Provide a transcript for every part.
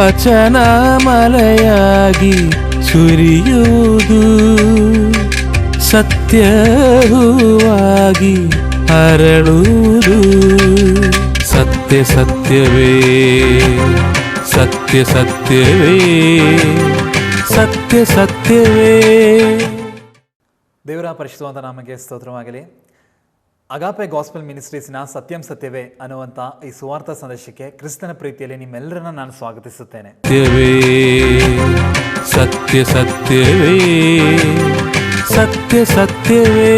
ವಚನ ಮಲೆಯಾಗಿ ಸುರಿಯುವುದು. ಸತ್ಯ ಹೂವಾಗಿ ಹರಳುವುದು ಸತ್ಯ ಸತ್ಯವೇ ಸತ್ಯ ಸತ್ಯವೇ ಸತ್ಯ ಸತ್ಯವೇ. ದೇವರ ಪರಿಶುದ್ಧವಾದ ನಾಮಗೆ ಸ್ತೋತ್ರವಾಗಲಿ. ಅಗಾಪೆ ಗಾಸ್ಪಲ್ ಮಿನಿಸ್ಟ್ರೀಸ್ನ ಸತ್ಯಂ ಸತ್ಯವೇ ಅನ್ನುವಂಥ ಈ ಸುವಾರ್ಥ ಸಂದೇಶಕ್ಕೆ ಕ್ರಿಸ್ತನ ಪ್ರೀತಿಯಲ್ಲಿ ನಿಮ್ಮೆಲ್ಲರನ್ನ ನಾನು ಸ್ವಾಗತಿಸುತ್ತೇನೆ. ಸತ್ಯ ಸತ್ಯವೇ ಸತ್ಯ ಸತ್ಯವೇ.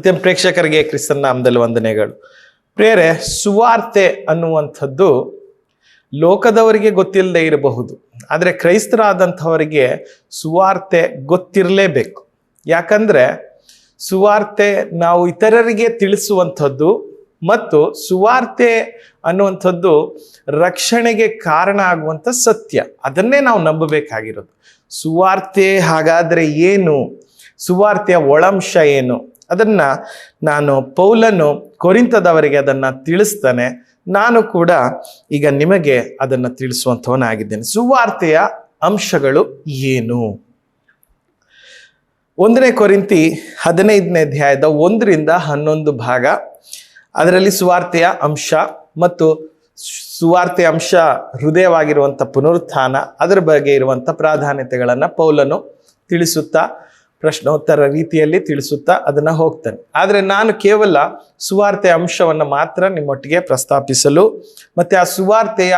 ಸತ್ಯಂ ಪ್ರೇಕ್ಷಕರಿಗೆ ಕ್ರಿಸ್ತನ ನಾಮದಲ್ಲಿ ವಂದನೆಗಳು. ಪ್ರೇರೆ ಸುವಾರ್ತೆ ಅನ್ನುವಂಥದ್ದು ಲೋಕದವರಿಗೆ ಗೊತ್ತಿಲ್ಲದೆ ಇರಬಹುದು. ಆದರೆ ಕ್ರೈಸ್ತರಾದಂಥವರಿಗೆ ಸುವಾರ್ತೆ ಗೊತ್ತಿರಲೇಬೇಕು. ಯಾಕಂದರೆ ಸುವಾರ್ತೆ ನಾವು ಇತರರಿಗೆ ತಿಳಿಸುವಂಥದ್ದು ಮತ್ತು ಸುವಾರ್ತೆ ಅನ್ನುವಂಥದ್ದು ರಕ್ಷಣೆಗೆ ಕಾರಣ ಆಗುವಂಥ ಸತ್ಯ. ಅದನ್ನೇ ನಾವು ನಂಬಬೇಕಾಗಿರೋದು. ಸುವಾರ್ತೆ ಹಾಗಾದರೆ ಏನು? ಸುವಾರ್ತೆಯ ಒಳಂಶ ಏನು? ಅದನ್ನ ನಾನು ಪೌಲನು ಕೊರಿಂತದವರಿಗೆ ಅದನ್ನ ತಿಳಿಸ್ತಾನೆ. ನಾನು ಕೂಡ ಈಗ ನಿಮಗೆ ಅದನ್ನ ತಿಳಿಸುವಂಥವನಾಗಿದ್ದೇನೆ. ಸುವಾರ್ತೆಯ ಅಂಶಗಳು ಏನು? ಒಂದನೇ ಕೊರಿಂತಿ ಹದಿನೈದನೇ ಅಧ್ಯಾಯದ ಒಂದರಿಂದ ಹನ್ನೊಂದು ಭಾಗ. ಅದರಲ್ಲಿ ಸುವಾರ್ತೆಯ ಅಂಶ ಮತ್ತು ಸುವಾರ್ತೆಯ ಅಂಶ ಹೃದಯವಾಗಿರುವಂಥ ಪುನರುತ್ಥಾನ, ಅದರ ಬಗ್ಗೆ ಇರುವಂಥ ಪ್ರಾಧಾನ್ಯತೆಗಳನ್ನು ಪೌಲನು ತಿಳಿಸುತ್ತಾ ಪ್ರಶ್ನೋತ್ತರ ರೀತಿಯಲ್ಲಿ ತಿಳಿಸುತ್ತಾ ಅದನ್ನು ಹೋಗ್ತೇನೆ. ಆದರೆ ನಾನು ಕೇವಲ ಸುವಾರ್ತೆ ಅಂಶವನ್ನು ಮಾತ್ರ ನಿಮ್ಮೊಟ್ಟಿಗೆ ಪ್ರಸ್ತಾಪಿಸಲು, ಮತ್ತು ಆ ಸುವಾರ್ತೆಯ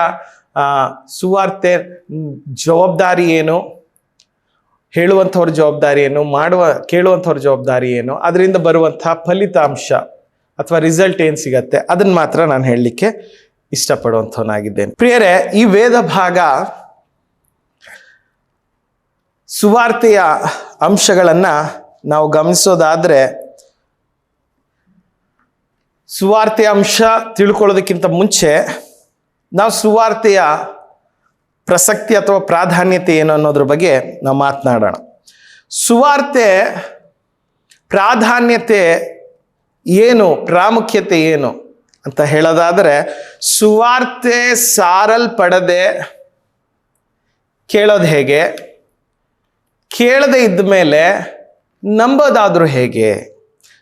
ಸುವಾರ್ತೆ ಜವಾಬ್ದಾರಿ ಏನು? ಹೇಳುವಂಥವ್ರ ಜವಾಬ್ದಾರಿ ಏನು? ಮಾಡುವ, ಕೇಳುವಂಥವ್ರ ಜವಾಬ್ದಾರಿ ಏನು? ಅದರಿಂದ ಬರುವಂಥ ಫಲಿತಾಂಶ ಅಥವಾ ರಿಸಲ್ಟ್ ಏನು ಸಿಗತ್ತೆ? ಅದನ್ನ ಮಾತ್ರ ನಾನು ಹೇಳಲಿಕ್ಕೆ ಇಷ್ಟಪಡುವಂಥವನಾಗಿದ್ದೇನೆ. ಪ್ರಿಯರೇ, ಈ ವೇದ ಭಾಗ ಸುವಾರ್ತೆಯ ಅಂಶಗಳನ್ನು ನಾವು ಗಮನಿಸೋದಾದರೆ, ಸುವಾರ್ತೆಯ ಅಂಶ ತಿಳ್ಕೊಳ್ಳೋದಕ್ಕಿಂತ ಮುಂಚೆ ನಾವು ಸುವಾರ್ತೆಯ ಪ್ರಸಕ್ತಿ ಅಥವಾ ಪ್ರಾಧಾನ್ಯತೆ ಏನು ಅನ್ನೋದ್ರ ಬಗ್ಗೆ ನಾವು ಮಾತನಾಡೋಣ. ಸುವಾರ್ತೆ ಪ್ರಾಧಾನ್ಯತೆ ಏನು, ಪ್ರಾಮುಖ್ಯತೆ ಏನು ಅಂತ ಹೇಳೋದಾದರೆ, ಸುವಾರ್ತೆ ಸಾರಲ್ಪಡದೆ ಕೇಳೋದು ಹೇಗೆ? ಕೇಳದೆ ಇದ್ದ ಮೇಲೆ ನಂಬೋದಾದರೂ ಹೇಗೆ?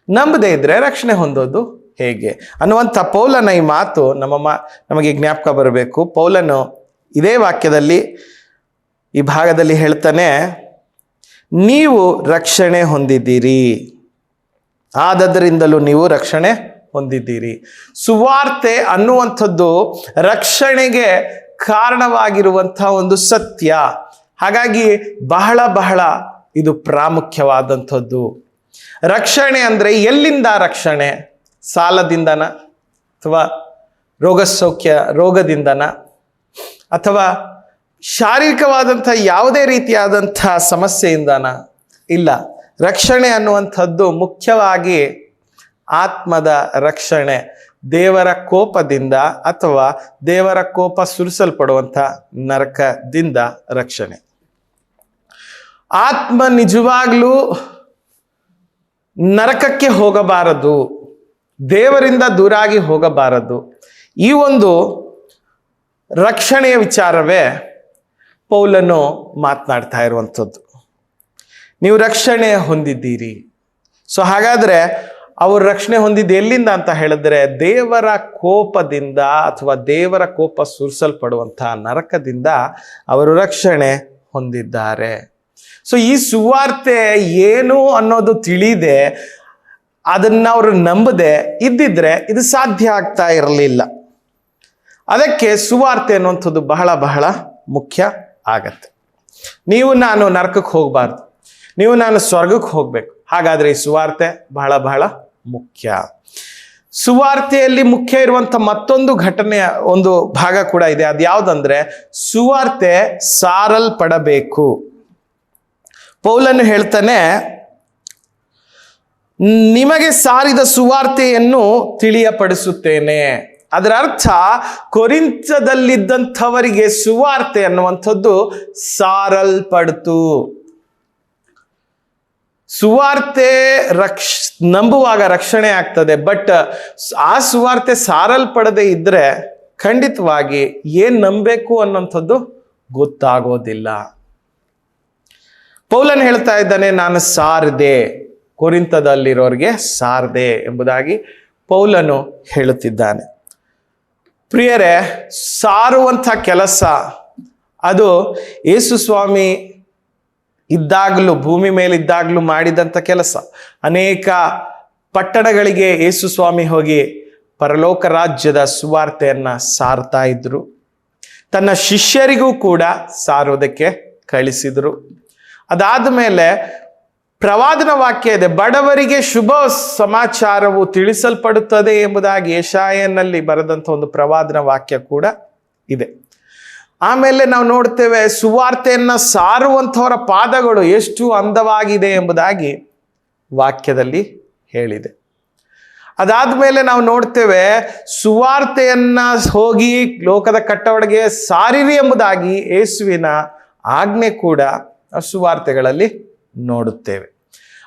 ನಂಬದೇ ಇದ್ದರೆ ರಕ್ಷಣೆ ಹೊಂದೋದು ಹೇಗೆ? ಅನ್ನುವಂಥ ಪೌಲನ ಈ ಮಾತು ನಮ್ಮ ಮಾ, ನಮಗೆ ಜ್ಞಾಪಕ ಬರಬೇಕು. ಪೌಲನು ಇದೇ ವಾಕ್ಯದಲ್ಲಿ ಈ ಭಾಗದಲ್ಲಿ ಹೇಳ್ತಾನೆ, ನೀವು ರಕ್ಷಣೆ ಹೊಂದಿದ್ದೀರಿ. ಆದದರಿಂದಲೂ ನೀವು ರಕ್ಷಣೆ ಹೊಂದಿದ್ದೀರಿ. ಸುವಾರ್ತೆ ಅನ್ನುವಂಥದ್ದು ರಕ್ಷಣೆಗೆ ಕಾರಣವಾಗಿರುವಂಥ ಒಂದು ಸತ್ಯ. ಹಾಗಾಗಿ ಬಹಳ ಬಹಳ ಇದು ಪ್ರಾಮುಖ್ಯವಾದಂಥದ್ದು. ರಕ್ಷಣೆ ಅಂದರೆ ಎಲ್ಲಿಂದ ರಕ್ಷಣೆ? ಸಾಲದಿಂದನ ಅಥವಾ ರೋಗ ಸೌಖ್ಯ ರೋಗದಿಂದನ ಅಥವಾ ಶಾರೀರಿಕವಾದಂಥ ಯಾವುದೇ ರೀತಿಯಾದಂಥ ಸಮಸ್ಯೆಯಿಂದನ? ಇಲ್ಲ. ರಕ್ಷಣೆ ಅನ್ನುವಂಥದ್ದು ಮುಖ್ಯವಾಗಿ ಆತ್ಮದ ರಕ್ಷಣೆ. ದೇವರ ಕೋಪದಿಂದ ಅಥವಾ ದೇವರ ಕೋಪ ಸುರಿಸಲ್ಪಡುವಂಥ ನರಕದಿಂದ ರಕ್ಷಣೆ. ಆತ್ಮ ನಿಜವಾಗ್ಲೂ ನರಕಕ್ಕೆ ಹೋಗಬಾರದು, ದೇವರಿಂದ ದೂರಾಗಿ ಹೋಗಬಾರದು. ಈ ಒಂದು ರಕ್ಷಣೆಯ ವಿಚಾರವೇ ಪೌಲನು ಮಾತನಾಡ್ತಾ ಇರುವಂಥದ್ದು. ನೀವು ರಕ್ಷಣೆ ಹೊಂದಿದ್ದೀರಿ. ಸೊ ಹಾಗಾದರೆ ಅವರು ರಕ್ಷಣೆ ಹೊಂದಿದ್ದು ಎಲ್ಲಿಂದ ಅಂತ ಹೇಳಿದ್ರೆ ದೇವರ ಕೋಪದಿಂದ ಅಥವಾ ದೇವರ ಕೋಪ ಸುರಿಸಲ್ಪಡುವಂತಹ ನರಕದಿಂದ ಅವರು ರಕ್ಷಣೆ ಹೊಂದಿದ್ದಾರೆ. ಸೊ ಈ ಸುವಾರ್ತೆ ಏನು ಅನ್ನೋದು ತಿಳಿದೆ, ಅದನ್ನ ಅವರು ನಂಬದೆ, ಇದ್ದಿದ್ರೆ ಇದು ಸಾಧ್ಯ ಆಗ್ತಾ ಇರಲಿಲ್ಲ. ಅದಕ್ಕೆ ಸುವಾರ್ತೆ ಅನ್ನುವಂಥದ್ದು ಬಹಳ ಬಹಳ ಮುಖ್ಯ ಆಗತ್ತೆ. ನೀವು ನಾನು ನರಕಕ್ಕೆ ಹೋಗಬಾರ್ದು. ನೀವು ನಾನು ಸ್ವರ್ಗಕ್ಕೆ ಹೋಗಬೇಕು. ಹಾಗಾದ್ರೆ ಈ ಸುವಾರ್ತೆ ಬಹಳ ಬಹಳ ಮುಖ್ಯ. ಸುವಾರ್ತೆಯಲ್ಲಿ ಮುಖ್ಯ ಇರುವಂತ ಮತ್ತೊಂದು ಘಟನೆಯ ಒಂದು ಭಾಗ ಕೂಡ ಇದೆ. ಅದು ಯಾವ್ದಂದ್ರೆ ಸುವಾರ್ತೆ ಸಾರಲ್ಪಡಬೇಕು. ಪೌಲನ್ನು ಹೇಳ್ತಾನೆ, ನಿಮಗೆ ಸಾರಿದ ಸುವಾರ್ತೆಯನ್ನು ತಿಳಿಯಪಡಿಸುತ್ತೇನೆ. ಅದರ ಅರ್ಥ ಕೊರಿಂಚದಲ್ಲಿದ್ದಂಥವರಿಗೆ ಸುವಾರ್ತೆ ಅನ್ನುವಂಥದ್ದು ಸಾರಲ್ಪಡ್ತು. ಸುವಾರ್ತೆ ರಕ್ಷ, ನಂಬುವಾಗ ರಕ್ಷಣೆ ಆಗ್ತದೆ, ಬಟ್ ಆ ಸುವಾರ್ತೆ ಸಾರಲ್ಪಡದೆ ಇದ್ದರೆ ಖಂಡಿತವಾಗಿ ಏನು ನಂಬಬೇಕು ಅನ್ನೋಂಥದ್ದು ಗೊತ್ತಾಗೋದಿಲ್ಲ. ಪೌಲನ್ ಹೇಳ್ತಾ ಇದ್ದಾನೆ, ನಾನು ಸಾರದೆ. ಕುರಿಂತದಲ್ಲಿರೋರಿಗೆ ಸಾರದೆ ಎಂಬುದಾಗಿ ಪೌಲನು ಹೇಳುತ್ತಿದ್ದಾನೆ. ಪ್ರಿಯರೇ, ಸಾರುವಂಥ ಕೆಲಸ ಅದು ಯೇಸು ಸ್ವಾಮಿ ಇದ್ದಾಗಲೂ, ಭೂಮಿ ಮೇಲಿದ್ದಾಗಲೂ ಮಾಡಿದಂಥ ಕೆಲಸ. ಅನೇಕ ಪಟ್ಟಣಗಳಿಗೆ ಯೇಸು ಸ್ವಾಮಿ ಹೋಗಿ ಪರಲೋಕ ರಾಜ್ಯದ ಸುವಾರ್ತೆಯನ್ನು ಸಾರ್ತಾ ಇದ್ರು. ತನ್ನ ಶಿಷ್ಯರಿಗೂ ಕೂಡ ಸಾರೋದಕ್ಕೆ ಕಳಿಸಿದರು. ಅದಾದ ಮೇಲೆ ಪ್ರವಾದನ ವಾಕ್ಯ ಇದೆ, ಬಡವರಿಗೆ ಶುಭ ಸಮಾಚಾರವು ತಿಳಿಸಲ್ಪಡುತ್ತದೆ ಎಂಬುದಾಗಿ ಯಶಾಯನಲ್ಲಿ ಬರೆದಂಥ ಒಂದು ಪ್ರವಾದನ ವಾಕ್ಯ ಕೂಡ ಇದೆ. ಆಮೇಲೆ ನಾವು ನೋಡ್ತೇವೆ ಸುವಾರ್ತೆಯನ್ನು ಸಾರುವಂಥವರ ಪಾದಗಳು ಎಷ್ಟು ಅಂದವಾಗಿದೆ ಎಂಬುದಾಗಿ ವಾಕ್ಯದಲ್ಲಿ ಹೇಳಿದೆ. ಅದಾದ ಮೇಲೆ ನಾವು ನೋಡ್ತೇವೆ ಸುವಾರ್ತೆಯನ್ನು ಹೋಗಿ ಲೋಕದ ಕಟ್ಟವಡೆಗೆ ಸಾರಿರಿ ಎಂಬುದಾಗಿ ಯೇಸುವಿನ ಆಜ್ಞೆ ಕೂಡ ಸುವಾರ್ತೆಗಳಲ್ಲಿ ನೋಡುತ್ತೇವೆ.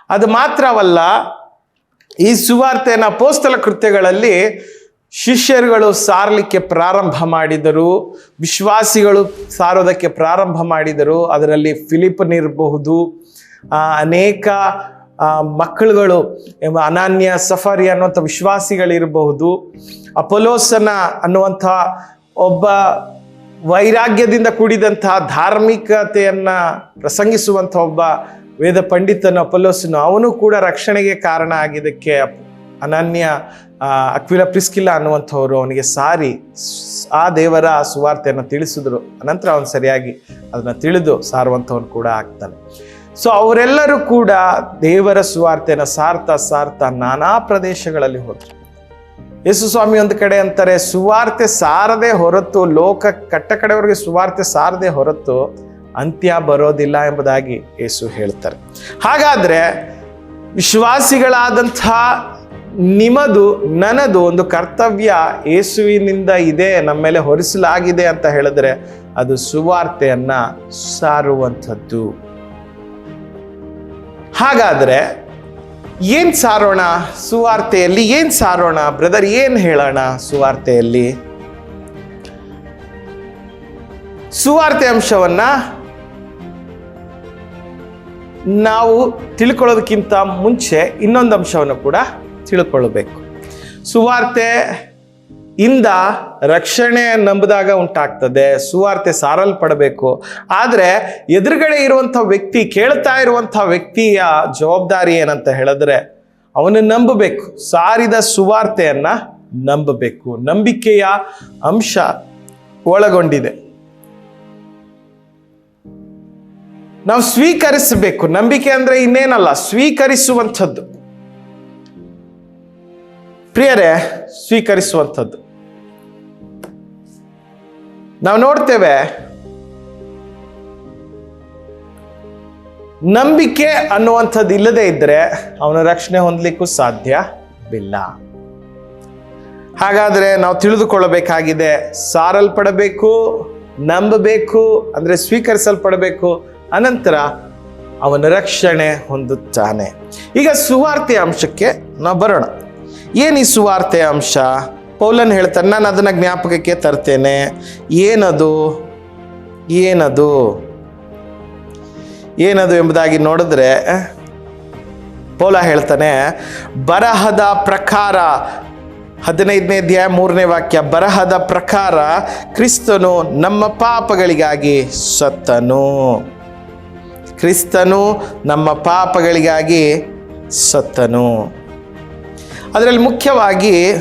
ಅದು ಮಾತ್ರವಲ್ಲ, ಈ ಸುವಾರ್ತೆಯನ್ನು ಪೋಸ್ತಲ ಕೃತ್ಯಗಳಲ್ಲಿ ಶಿಷ್ಯರುಗಳು ಸಾರಲಿಕ್ಕೆ ಪ್ರಾರಂಭ ಮಾಡಿದರು, ವಿಶ್ವಾಸಿಗಳು ಸಾರೋದಕ್ಕೆ ಪ್ರಾರಂಭ ಮಾಡಿದರು, ಅದರಲ್ಲಿ ಫಿಲಿಪ್ನಿರಬಹುದು ಅನೇಕ ಮಕ್ಕಳುಗಳು ಅನನ್ಯ, ಸಫಾರಿ ಅನ್ನುವಂಥ ವಿಶ್ವಾಸಿಗಳಿರಬಹುದು. ಅಪೊಲೋಸನ ಅನ್ನುವಂಥ ಒಬ್ಬ ವೈರಾಗ್ಯದಿಂದ ಕೂಡಿದಂತಹ ಧಾರ್ಮಿಕತೆಯನ್ನ ಪ್ರಸಂಗಿಸುವಂಥ ಒಬ್ಬ ವೇದ ಪಂಡಿತನ ಅಪಲೋಸನು ಅವನು ಕೂಡ ರಕ್ಷಣೆಗೆ ಕಾರಣ ಆಗಿದ್ದಕ್ಕೆ ಅನನ್ಯ ಅಕ್ವಿಲ ಪ್ರಿಸ್ಕಿಲ್ಲ ಅನ್ನುವಂಥವ್ರು ಅವನಿಗೆ ಸಾರಿ, ಆ ದೇವರ ಸುವಾರ್ತೆಯನ್ನು ತಿಳಿಸಿದ್ರು. ಅನಂತರ ಅವನು ಸರಿಯಾಗಿ ಅದನ್ನ ತಿಳಿದು ಸಾರುವಂಥವನು ಕೂಡ ಆಗ್ತಾನೆ. ಸೊ ಅವರೆಲ್ಲರೂ ಕೂಡ ದೇವರ ಸುವಾರ್ತೆಯನ್ನು ಸಾರ್ತಾ ಸಾರ್ತಾ ನಾನಾ ಪ್ರದೇಶಗಳಲ್ಲಿ ಹೋದ್ರು. ಯೇಸು ಸ್ವಾಮಿ ಒಂದು ಕಡೆ ಅಂತಾರೆ, ಸುವಾರ್ತೆ ಸಾರದೆ ಹೊರತು, ಲೋಕ ಕಟ್ಟ ಕಡೆವರೆಗೆ ಸುವಾರ್ತೆ ಸಾರದೆ ಹೊರತು ಅಂತ್ಯ ಬರೋದಿಲ್ಲ ಎಂಬುದಾಗಿ ಯೇಸು ಹೇಳ್ತಾರೆ. ಹಾಗಾದ್ರೆ ವಿಶ್ವಾಸಿಗಳಾದಂಥ ನಿಮದು ನನದು ಒಂದು ಕರ್ತವ್ಯ ಯೇಸುವಿನಿಂದ ಇದೆ, ನಮ್ಮ ಮೇಲೆ ಹೊರಿಸಲಾಗಿದೆ ಅಂತ ಹೇಳಿದ್ರೆ ಅದು ಸುವಾರ್ತೆಯನ್ನು ಸಾರುವಂಥದ್ದು. ಹಾಗಾದ್ರೆ ಏನ್ ಸಾರೋಣ ಸುವಾರ್ತೆಯಲ್ಲಿ, ಏನ್ ಸಾರೋಣ? ಬ್ರದರ್, ಏನು ಹೇಳೋಣ ಸುವಾರ್ತೆಯಲ್ಲಿ? ಸುವಾರ್ತೆ ಅಂಶವನ್ನ ನಾವು ತಿಳ್ಕೊಳ್ಳೋದಕ್ಕಿಂತ ಮುಂಚೆ ಇನ್ನೊಂದು ಅಂಶವನ್ನು ಕೂಡ ತಿಳ್ಕೊಳ್ಬೇಕು. ಸುವಾರ್ತೆ ಇಂದ ರಕ್ಷಣೆ ನಂಬಿದಾಗ ಉಂಟಾಗ್ತದೆ, ಸುವಾರ್ತೆ ಸಾರಲ್ಪಡಬೇಕು. ಆದರೆ ಎದುರುಗಡೆ ಇರುವಂಥ ವ್ಯಕ್ತಿ, ಕೇಳ್ತಾ ಇರುವಂಥ ವ್ಯಕ್ತಿಯ ಜವಾಬ್ದಾರಿ ಏನಂತ ಹೇಳಿದ್ರೆ, ಅವನು ನಂಬಬೇಕು, ಸಾರಿದ ಸುವಾರ್ತೆಯನ್ನು ನಂಬಬೇಕು. ನಂಬಿಕೆಯ ಅಂಶ ಒಳಗೊಂಡಿದೆ. ನಾವು ಸ್ವೀಕರಿಸಬೇಕು. ನಂಬಿಕೆ ಅಂದ್ರೆ ಇನ್ನೇನಲ್ಲ, ಸ್ವೀಕರಿಸುವಂಥದ್ದು. ಪ್ರಿಯರೇ, ಸ್ವೀಕರಿಸುವಂಥದ್ದು. ನಾವು ನೋಡ್ತೇವೆ. ನಂಬಿಕೆ ಅನ್ನುವಂಥದ್ದು ಇಲ್ಲದೆ ಇದ್ರೆ ಅವನ ರಕ್ಷಣೆ ಹೊಂದಲಿಕ್ಕೂ ಸಾಧ್ಯವಿಲ್ಲ ಹಾಗಾದ್ರೆ ನಾವು ತಿಳಿದುಕೊಳ್ಳಬೇಕಾಗಿದೆ, ಸಾರಲ್ಪಡಬೇಕು, ನಂಬಬೇಕು, ಅಂದ್ರೆ ಸ್ವೀಕರಿಸಲ್ಪಡಬೇಕು, ಅನಂತರ ಅವನ ರಕ್ಷಣೆ ಹೊಂದುತ್ತಾನೆ. ಈಗ ಸುವಾರ್ತೆಯ ಅಂಶಕ್ಕೆ ನಾವು ಬರೋಣ. ಏನು ಈ ಸುವಾರ್ತೆಯ ಅಂಶ? ಪೌಲನ್ ಹೇಳ್ತಾನೆ, ನಾನು ಅದನ್ನ ಜ್ಞಾಪಕಕ್ಕೆ ತರ್ತೇನೆ. ಏನದು? ಏನದು? ಏನದು ಎಂಬುದಾಗಿ ನೋಡಿದ್ರೆ, ಪೌಲ ಹೇಳ್ತಾನೆ, ಬರಹದ ಪ್ರಕಾರ, ಹದಿನೈದನೇ ಅಧ್ಯಾಯ ಮೂರನೇ ವಾಕ್ಯ, ಬರಹದ ಪ್ರಕಾರ ಕ್ರಿಸ್ತನು ನಮ್ಮ ಪಾಪಗಳಿಗಾಗಿ ಸತ್ತನು. ಕ್ರಿಸ್ತನು ನಮ್ಮ ಪಾಪಗಳಿಗಾಗಿ ಸತ್ತನು. ಅದರಲ್ಲಿ ಮುಖ್ಯವಾಗಿ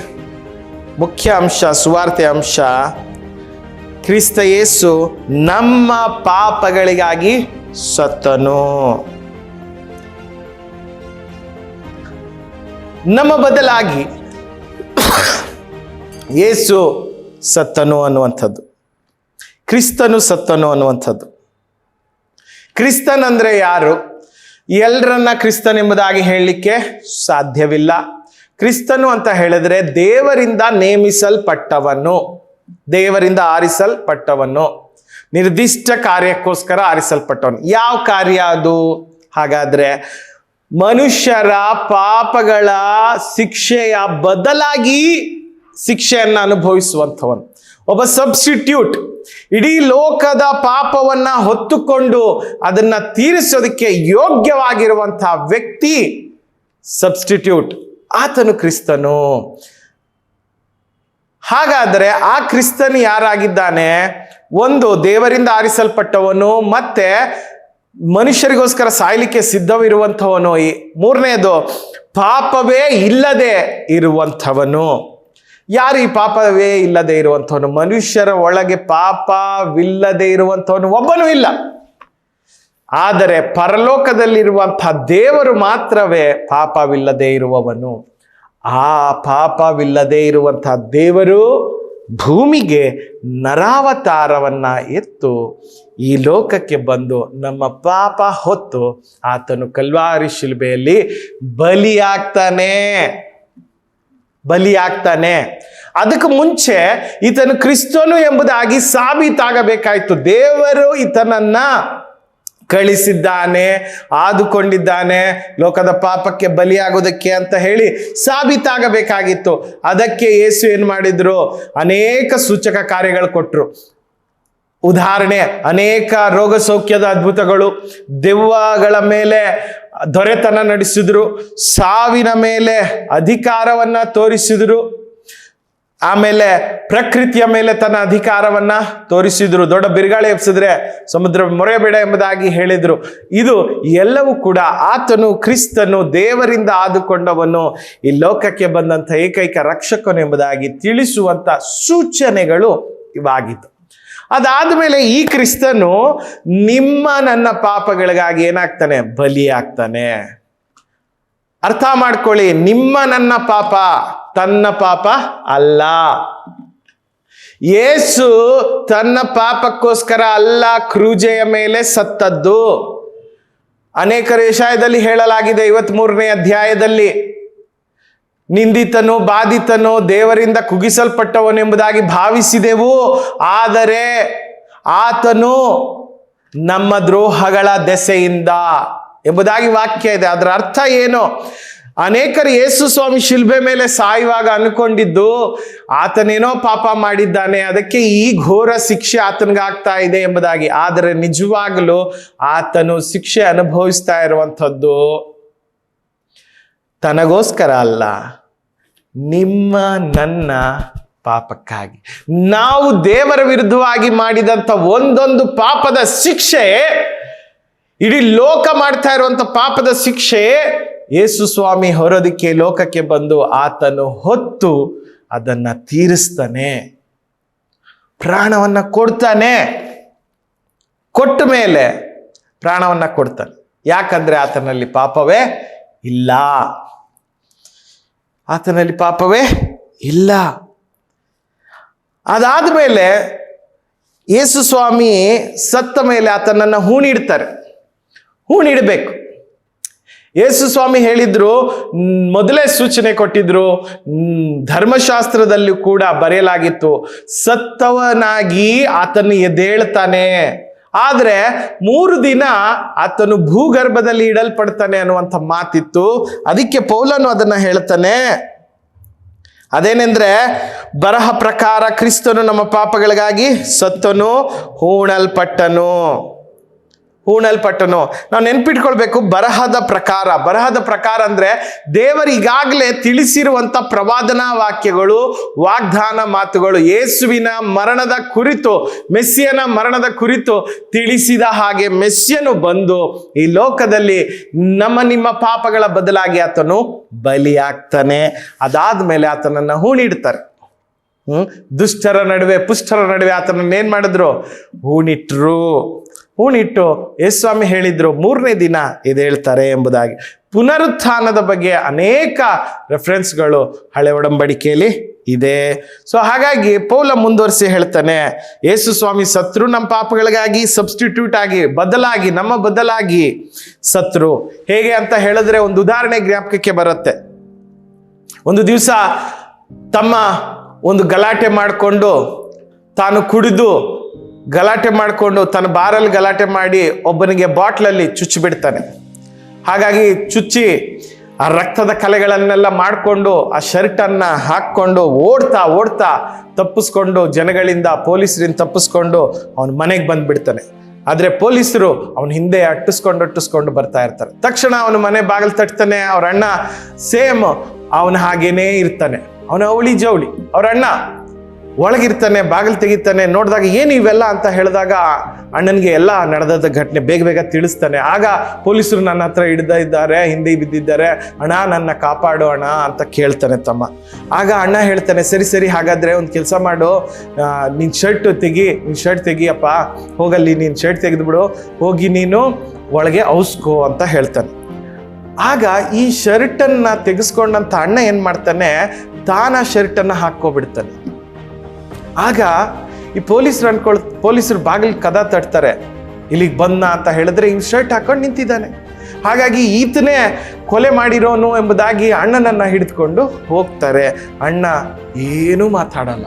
ಮುಖ್ಯ ಅಂಶ ಸುವಾರ್ತೆ ಅಂಶ. ಕ್ರಿಸ್ತ ಯೇಸು ನಮ್ಮ ಪಾಪಗಳಿಗಾಗಿ ಸತ್ತನು. ನಮ್ಮ ಬದಲಾಗಿ ಯೇಸು ಸತ್ತನು ಅನ್ನುವಂಥದ್ದು. ಕ್ರಿಸ್ತನು ಸತ್ತನು ಅನ್ನುವಂಥದ್ದು. ಕ್ರಿಸ್ತನ್ ಯಾರು? ಎಲ್ಲರನ್ನ ಕ್ರಿಸ್ತನೆಂಬುದಾಗಿ ಹೇಳಲಿಕ್ಕೆ ಸಾಧ್ಯವಿಲ್ಲ. ಕ್ರಿಸ್ತನು ಅಂತ ಹೇಳಿದ್ರೆ ದೇವರಿಂದ ನೇಮಿಸಲ್ಪಟ್ಟವನು. ದೇವರಿಂದ ಆರಿಸಲ್ಪಟ್ಟವನು. ನಿರ್ದಿಷ್ಟ ಕಾರ್ಯಕ್ಕೋಸ್ಕರ ಆರಿಸಲ್ಪಟ್ಟವನು. ಯಾವ ಕಾರ್ಯ ಅದು? ಹಾಗಾದ್ರೆ ಮನುಷ್ಯರ ಪಾಪಗಳ ಶಿಕ್ಷೆಯ ಬದಲಾಗಿ ಶಿಕ್ಷೆಯನ್ನು ಅನುಭವಿಸುವಂಥವನು. ಒಬ್ಬ ಸಬ್ಸ್ಟಿಟ್ಯೂಟ್. ಇಡೀ ಲೋಕದ ಪಾಪವನ್ನ ಹೊತ್ತುಕೊಂಡು ಅದನ್ನ ತೀರಿಸೋದಕ್ಕೆ ಯೋಗ್ಯವಾಗಿರುವಂತಹ ವ್ಯಕ್ತಿ ಸಬ್ಸ್ಟಿಟ್ಯೂಟ್. ಆತನು ಕ್ರಿಸ್ತನು. ಹಾಗಾದರೆ ಆ ಕ್ರಿಸ್ತನು ಯಾರಾಗಿದ್ದಾನೆ? ಒಂದು, ದೇವರಿಂದ ಆರಿಸಲ್ಪಟ್ಟವನು, ಮತ್ತೆ ಮನುಷ್ಯರಿಗೋಸ್ಕರ ಸಾಯ್ಲಿಕ್ಕೆ ಸಿದ್ಧವಿರುವಂಥವನು. ಈ ಮೂರನೇದು, ಪಾಪವೇ ಇಲ್ಲದೆ ಇರುವಂಥವನು. ಯಾರು ಈ ಪಾಪವೇ ಇಲ್ಲದೆ ಇರುವಂಥವನು? ಮನುಷ್ಯರ ಒಳಗೆ ಪಾಪವಿಲ್ಲದೆ ಇರುವಂಥವನು. ಒಬ್ಬನೂ ಇಲ್ಲ. ಆದರೆ ಪರಲೋಕದಲ್ಲಿರುವಂಥ ದೇವರು ಮಾತ್ರವೇ ಪಾಪವಿಲ್ಲದೆ ಇರುವವನು. ಆ ಪಾಪವಿಲ್ಲದೆ ಇರುವಂಥ ದೇವರು ಭೂಮಿಗೆ ನರಾವತಾರವನ್ನ ಎತ್ತು ಈ ಲೋಕಕ್ಕೆ ಬಂದು ನಮ್ಮ ಪಾಪ ಹೊತ್ತು ಆತನು ಕಲ್ವಾರಿ ಶಿಲ್ಬೆಯಲ್ಲಿ ಬಲಿಯಾಗ್ತಾನೆ. ಬಲಿಯಾಗ್ತಾನೆ. ಅದಕ್ಕೆ ಮುಂಚೆ ಈತನು ಕ್ರಿಸ್ತನು ಎಂಬುದಾಗಿ ಸಾಬೀತಾಗಬೇಕಾಯ್ತು. ದೇವರು ಈತನನ್ನ ಕಳಿಸಿದ್ದಾನೆ, ಆದುಕೊಂಡಿದ್ದಾನೆ, ಲೋಕದ ಪಾಪಕ್ಕೆ ಬಲಿಯಾಗೋದಕ್ಕೆ ಅಂತ ಹೇಳಿ ಸಾಬೀತಾಗಬೇಕಾಗಿತ್ತು. ಅದಕ್ಕೆ ಯೇಸು ಏನು ಮಾಡಿದ್ರು? ಅನೇಕ ಸೂಚಕ ಕಾರ್ಯಗಳು ಕೊಟ್ಟರು ಉದಾಹರಣೆ, ಅನೇಕ ರೋಗ ಸೌಖ್ಯದ ಅದ್ಭುತಗಳು. ದೆವ್ವಗಳ ಮೇಲೆ ದೊರೆತನ ನಡೆಸಿದ್ರು. ಸಾವಿನ ಮೇಲೆ ಅಧಿಕಾರವನ್ನ ತೋರಿಸಿದ್ರು. ಆಮೇಲೆ ಪ್ರಕೃತಿಯ ಮೇಲೆ ತನ್ನ ಅಧಿಕಾರವನ್ನ ತೋರಿಸಿದ್ರು. ದೊಡ್ಡ ಬಿರುಗಾಳಿ ಎಬ್ಸಿದ್ರೆ ಸಮುದ್ರ ಮೊರೆಬೇಡ ಎಂಬುದಾಗಿ ಹೇಳಿದ್ರು. ಇದು ಎಲ್ಲವೂ ಕೂಡ ಆತನು, ಕ್ರಿಸ್ತನು, ದೇವರಿಂದ ಆದುಕೊಂಡವನು, ಈ ಲೋಕಕ್ಕೆ ಬಂದಂಥ ಏಕೈಕ ರಕ್ಷಕನು ಎಂಬುದಾಗಿ ತಿಳಿಸುವಂತ ಸೂಚನೆಗಳು ಇವಾಗಿತ್ತು ಅದಾದ್ಮೇಲೆ ಈ ಕ್ರಿಸ್ತನು ನಿಮ್ಮ ನನ್ನ ಪಾಪಗಳಿಗಾಗಿ ಏನಾಗ್ತಾನೆ? ಬಲಿಯಾಗ್ತಾನೆ. ಅರ್ಥ ಮಾಡ್ಕೊಳ್ಳಿ, ನಿಮ್ಮ ನನ್ನ ಪಾಪ ತನ್ನ ಪಾಪ ಅಲ್ಲ. ಯೇಸು ತನ್ನ ಪಾಪಕ್ಕೋಸ್ಕರ ಅಲ್ಲ, ಕ್ರೂಜೆಯ ಮೇಲೆ ಸತ್ತದ್ದು. ಅನೇಕ ವಿಷಯದಲ್ಲಿ ಹೇಳಲಾಗಿದೆ ಮೂರನೇ ಅಧ್ಯಾಯದಲ್ಲಿ. ನಿಂದಿತನು, ಬಾಧಿತನು, ದೇವರಿಂದ ಕುಗಿಸಲ್ಪಟ್ಟವನೆಂಬುದಾಗಿ ಭಾವಿಸಿದೆವು. ಆದರೆ ಆತನು ನಮ್ಮ ದ್ರೋಹಗಳ ದೆಸೆಯಿಂದ ಎಂಬುದಾಗಿ ವಾಕ್ಯ ಇದೆ. ಅದರ ಅರ್ಥ ಏನು? ಅನೇಕರು ಯೇಸು ಸ್ವಾಮಿ ಶಿಲ್ಬೆ ಮೇಲೆ ಸಾಯುವಾಗ ಅನ್ಕೊಂಡಿದ್ದು, ಆತನೇನೋ ಪಾಪ ಮಾಡಿದ್ದಾನೆ, ಅದಕ್ಕೆ ಈ ಘೋರ ಶಿಕ್ಷೆ ಆತನಿಗಾಗ್ತಾ ಇದೆ ಎಂಬುದಾಗಿ. ಆದರೆ ನಿಜವಾಗಲೂ ಆತನು ಶಿಕ್ಷೆ ಅನುಭವಿಸ್ತಾ ಇರುವಂಥದ್ದು ತನಗೋಸ್ಕರ ಅಲ್ಲ, ನಿಮ್ಮ ನನ್ನ ಪಾಪಕ್ಕಾಗಿ. ನಾವು ದೇವರ ವಿರುದ್ಧವಾಗಿ ಮಾಡಿದಂಥ ಒಂದೊಂದು ಪಾಪದ ಶಿಕ್ಷೆ, ಇಡೀ ಲೋಕ ಮಾಡ್ತಾ ಇರುವಂಥ ಪಾಪದ ಶಿಕ್ಷೆ ಯೇಸು ಸ್ವಾಮಿ ಹೊರೋದಕ್ಕೆ ಲೋಕಕ್ಕೆ ಬಂದು ಆತನು ಹೊತ್ತು ಅದನ್ನ ತೀರಿಸ್ತಾನೆ. ಪ್ರಾಣವನ್ನ ಕೊಡ್ತಾನೆ. ಕೊಟ್ಟ ಮೇಲೆ ಪ್ರಾಣವನ್ನ ಕೊಡ್ತಾನೆ. ಯಾಕಂದ್ರೆ ಆತನಲ್ಲಿ ಪಾಪವೇ ಇಲ್ಲ. ಆತನಲ್ಲಿ ಪಾಪವೇ ಇಲ್ಲ. ಅದಾದ ಮೇಲೆ ಯೇಸು ಸ್ವಾಮಿ ಸತ್ತ ಮೇಲೆ ಆತನನ್ನ ಹೂಣಿಡ್ತಾರೆ. ಹೂಣಿಡಬೇಕು. ಯೇಸು ಸ್ವಾಮಿ ಹೇಳಿದ್ರು ಮೊದಲೇ ಸೂಚನೆ ಕೊಟ್ಟಿದ್ರು ಧರ್ಮಶಾಸ್ತ್ರದಲ್ಲಿ ಕೂಡ ಬರೆಯಲಾಗಿತ್ತು, ಸತ್ತವನಾಗಿ ಆತನು ಎದ್ದೇಳ್ತಾನೆ. ಆದರೆ ಮೂರು ದಿನ ಆತನು ಭೂಗರ್ಭದಲ್ಲಿ ಇಡಲ್ಪಡ್ತಾನೆ ಅನ್ನುವಂಥ ಮಾತಿತ್ತು. ಅದಕ್ಕೆ ಪೌಲನು ಅದನ್ನ ಹೇಳ್ತಾನೆ. ಅದೇನೆಂದ್ರೆ, ಬರಹ ಪ್ರಕಾರ ಕ್ರಿಸ್ತನು ನಮ್ಮ ಪಾಪಗಳಿಗಾಗಿ ಸತ್ತನು, ಹೂಣಲ್ಪಟ್ಟನು. ಹೂಣಲ್ಪಟ್ಟನು. ನಾವು ನೆನ್ಪಿಟ್ಕೊಳ್ಬೇಕು, ಬರಹದ ಪ್ರಕಾರ. ಬರಹದ ಪ್ರಕಾರ ಅಂದ್ರೆ ದೇವರಿಗಾಗಲೇ ತಿಳಿಸಿರುವಂತ ಪ್ರವಾದನಾ ವಾಕ್ಯಗಳು, ವಾಗ್ದಾನ ಮಾತುಗಳು, ಯೇಸುವಿನ ಮರಣದ ಕುರಿತು, ಮೆಸ್ಸಿಯನ ಮರಣದ ಕುರಿತು ತಿಳಿಸಿದ ಹಾಗೆ ಮೆಸ್ಸಿಯನು ಬಂದು ಈ ಲೋಕದಲ್ಲಿ ನಮ್ಮ ನಿಮ್ಮ ಪಾಪಗಳ ಬದಲಾಗಿ ಆತನು ಬಲಿಯಾಗ್ತಾನೆ. ಅದಾದ್ಮೇಲೆ ಆತನನ್ನ ಹೂಣಿಡ್ತಾರೆ. ಹ್ಮ್? ದುಷ್ಟರ ನಡುವೆ, ಪುಷ್ಟರ ನಡುವೆ ಆತನನ್ನ ಏನ್ ಮಾಡಿದ್ರು? ಹೂಣಿಟ್ರು. ಹೂಣಿಟ್ಟು ಯೇಸ್ವಾಮಿ ಹೇಳಿದ್ರು, ಮೂರನೇ ದಿನ ಎದ್ದೇಳ್ತಾರೆ ಎಂಬುದಾಗಿ. ಪುನರುತ್ಥಾನದ ಬಗ್ಗೆ ಅನೇಕ ರೆಫರೆನ್ಸ್ಗಳು ಹಳೆ ಒಡಂಬಡಿಕೆಯಲ್ಲಿ ಇದೆ. ಸೊ ಹಾಗಾಗಿ ಪೌಲ ಮುಂದುವರಿಸಿ ಹೇಳ್ತಾನೆ ಯೇಸು ಸ್ವಾಮಿ ಸತ್ರು ನಮ್ಮ ಪಾಪಗಳಿಗಾಗಿ ಸಬ್ಸ್ಟಿಟ್ಯೂಟ್ ಆಗಿ, ಬದಲಾಗಿ, ನಮ್ಮ ಬದಲಾಗಿ ಸತ್ರು. ಹೇಗೆ ಅಂತ ಹೇಳಿದ್ರೆ ಒಂದು ಉದಾಹರಣೆ ಜ್ಞಾಪಕಕ್ಕೆ ಬರುತ್ತೆ. ಒಂದು ದಿವಸ ತಮ್ಮ ಒಂದು ಗಲಾಟೆ ಮಾಡಿಕೊಂಡು ತಾನು ಕುಡಿದು ಗಲಾಟೆ ಮಾಡಿಕೊಂಡು ತನ್ನ ಬಾರಲ್ಲಿ ಗಲಾಟೆ ಮಾಡಿ ಒಬ್ಬನಿಗೆ ಬಾಟ್ಲಲ್ಲಿ ಚುಚ್ಚಿ ಬಿಡ್ತಾನೆ. ಹಾಗಾಗಿ ಚುಚ್ಚಿ ಆ ರಕ್ತದ ಕಲೆಗಳನ್ನೆಲ್ಲ ಮಾಡಿಕೊಂಡು ಆ ಶರ್ಟನ್ನು ಹಾಕ್ಕೊಂಡು ಓಡ್ತಾ ಓಡ್ತಾ ತಪ್ಪಿಸ್ಕೊಂಡು ಜನಗಳಿಂದ, ಪೊಲೀಸರಿಂದ ತಪ್ಪಿಸ್ಕೊಂಡು ಅವನ ಮನೆಗೆ ಬಂದುಬಿಡ್ತಾನೆ. ಆದರೆ ಪೊಲೀಸರು ಅವನ ಹಿಂದೆ ಅಟ್ಟಿಸ್ಕೊಂಡು ಅಟ್ಟಿಸ್ಕೊಂಡು ಬರ್ತಾ ಇರ್ತಾರೆ. ತಕ್ಷಣ ಅವನ ಮನೆ ಬಾಗಿಲು ತಟ್ತಾನೆ, ಅವ್ರ ಅಣ್ಣ ಸೇಮ್ ಅವನ ಹಾಗೇನೇ ಇರ್ತಾನೆ. ಅವನ ಅವಳಿ ಜವಳಿ, ಅವ್ರ ಅಣ್ಣ. ಒಳಗಿರ್ತಾನೆ, ಬಾಗಿಲು ತೆಗಿತಾನೆ, ನೋಡಿದಾಗ ಏನು ಇವೆಲ್ಲ ಅಂತ ಹೇಳಿದಾಗ ಅಣ್ಣನಿಗೆ ಎಲ್ಲ ನಡೆದ ಘಟನೆ ಬೇಗ ಬೇಗ ತಿಳಿಸ್ತಾನೆ. ಆಗ ಪೊಲೀಸರು ನನ್ನ ಹತ್ರ ಹಿಡ್ದ ಇದ್ದಾರೆ, ಹಿಂದೆ ಬಿದ್ದಿದ್ದಾರೆ. ಅಣ್ಣ, ನನ್ನ ಕಾಪಾಡು ಅಣ್ಣ ಅಂತ ಕೇಳ್ತಾನೆ ತಮ್ಮ. ಆಗ ಅಣ್ಣ ಹೇಳ್ತಾನೆ, ಸರಿ ಸರಿ, ಹಾಗಾದ್ರೆ ಒಂದು ಕೆಲಸ ಮಾಡು. ನಿನ್ನ ನಿನ್ ಶರ್ಟ್ ತೆಗಿ, ನಿನ್ ಶರ್ಟ್ ತೆಗಿಯಪ್ಪ ಹೋಗಲ್ಲಿ, ನೀನು ಶರ್ಟ್ ತೆಗೆದ್ಬಿಡು ಹೋಗಿ ನೀನು ಒಳಗೆ ಔಸ್ಕೋ ಅಂತ ಹೇಳ್ತಾನೆ. ಆಗ ಈ ಶರ್ಟನ್ನು ತೆಗೆಸ್ಕೊಂಡಂತ ಅಣ್ಣ ಏನು ಮಾಡ್ತಾನೆ, ತಾನ ಶರ್ಟನ್ನು ಹಾಕೋಬಿಡ್ತಾನೆ ಆಗ ಈ ಪೊಲೀಸರು ಅನ್ಕೊಳ್, ಪೊಲೀಸರು ಬಾಗಿಲು ಕದ ತಟ್ತಾರೆ. ಇಲ್ಲಿಗೆ ಬಂದ ಅಂತ ಹೇಳಿದ್ರೆ ಇವ್ ಶರ್ಟ್ ಹಾಕೊಂಡು ನಿಂತಿದ್ದಾನೆ. ಹಾಗಾಗಿ ಈತನೇ ಕೊಲೆ ಮಾಡಿರೋನು ಎಂಬುದಾಗಿ ಅಣ್ಣನನ್ನ ಹಿಡಿದುಕೊಂಡು ಹೋಗ್ತಾರೆ. ಅಣ್ಣ ಏನೂ ಮಾತಾಡಲ್ಲ.